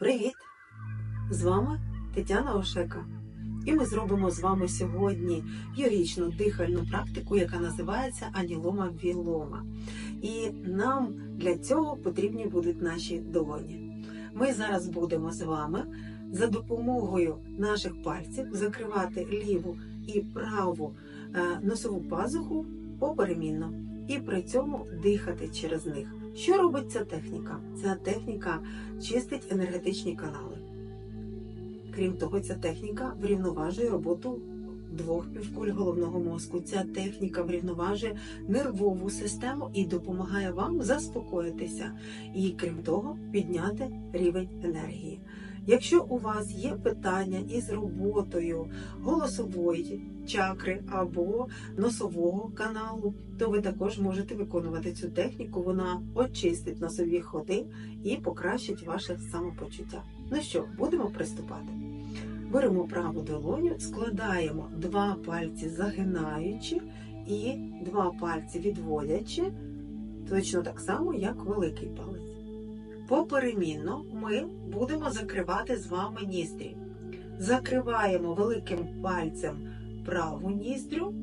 Привіт! З вами Тетяна Ошека. І ми зробимо з вами сьогодні йогічну дихальну практику, яка називається анілома вілома. І нам для цього потрібні будуть наші долоні. Ми зараз будемо з вами за допомогою наших пальців закривати ліву і праву е, носову пазуху поперемінно і при цьому дихати через них. Що робить ця техніка? Ця техніка чистить енергетичні канали. Крім того, ця техніка врівноважує роботу двох півкуль головного мозку. Ця техніка врівноважує нервову систему і допомагає вам заспокоїтися. І крім того, підняти рівень енергії. Якщо у вас є питання із роботою голосової чакри або носового каналу, то ви також можете виконувати цю техніку. Вона очистить носові ходи і покращить ваше самопочуття. Ну що, будемо приступати. Беремо праву долоню, складаємо два пальці загинаючи і два пальці відводячи, точно так само, як великий палець. Поперемінно ми будемо закривати з вами ніздрі. Закриваємо великим пальцем праву ніздрю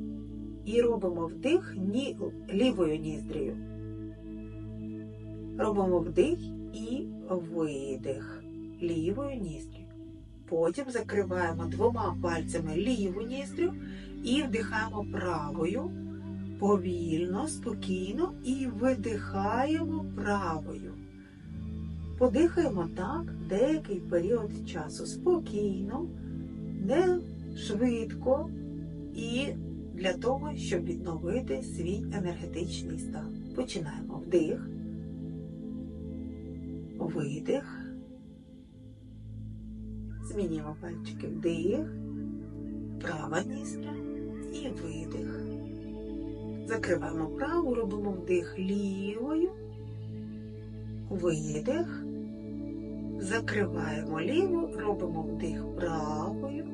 і робимо вдих ні... лівою ніздрею. Робимо вдих і видих лівою ніздрю. Потім закриваємо двома пальцями ліву ніздрю і вдихаємо правою, повільно, спокійно і видихаємо правою. Подихаємо так деякий період часу. Спокійно, не швидко і для того, щоб відновити свій енергетичний стан. Починаємо вдих, видих. Змінюємо пальчики вдих, права ніздря і видих. Закриваємо праву, робимо вдих лівою, видих. Закриваємо ліву, робимо вдих правою,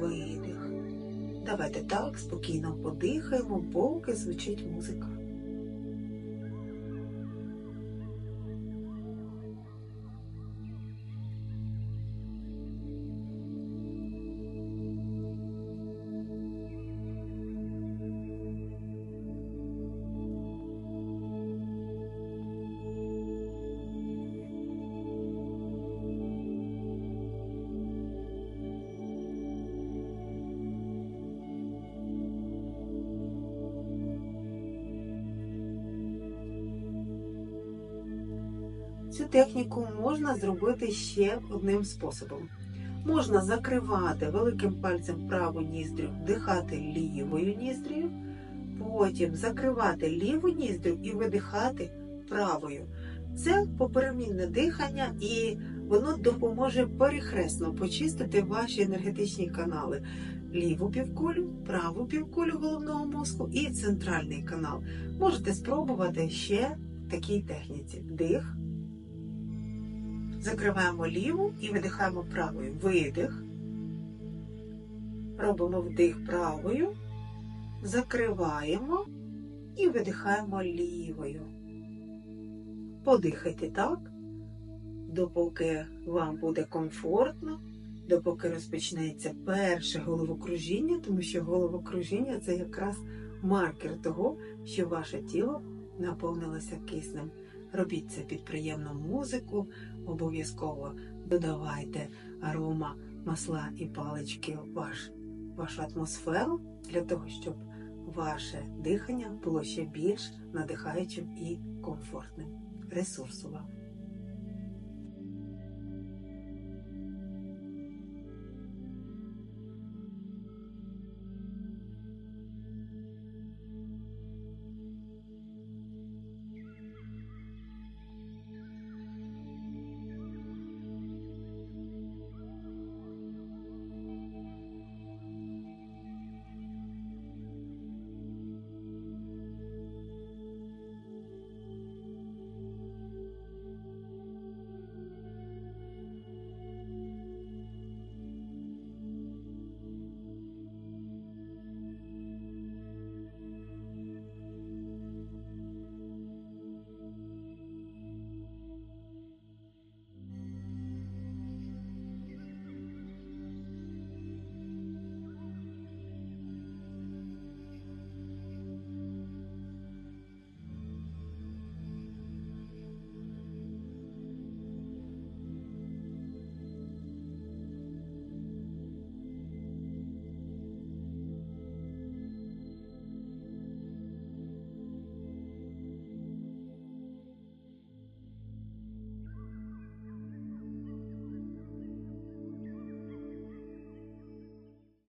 видих. Давайте так спокійно подихаємо, поки звучить музика. Цю техніку можна зробити ще одним способом. Можна закривати великим пальцем праву ніздрю, вдихати лівою ніздрю, потім закривати ліву ніздрю і видихати правою. Це поперемінне дихання, і воно допоможе перехресно почистити ваші енергетичні канали. Ліву півкулю, праву півкулю головного мозку і центральний канал. Можете спробувати ще в такій техніці. Вдих. Закриваємо ліву і видихаємо правою. Видих. Робимо вдих правою, закриваємо і видихаємо лівою. Подихайте так, допоки вам буде комфортно, допоки розпочнеться перше головокружіння, тому що головокружіння це якраз маркер того, що ваше тіло наповнилося киснем. Робіть це під приємну музику, обов'язково додавайте арома, масла і палички в ваш, вашу атмосферу для того, щоб ваше дихання було ще більш надихаючим і комфортним. Ресурсу вам!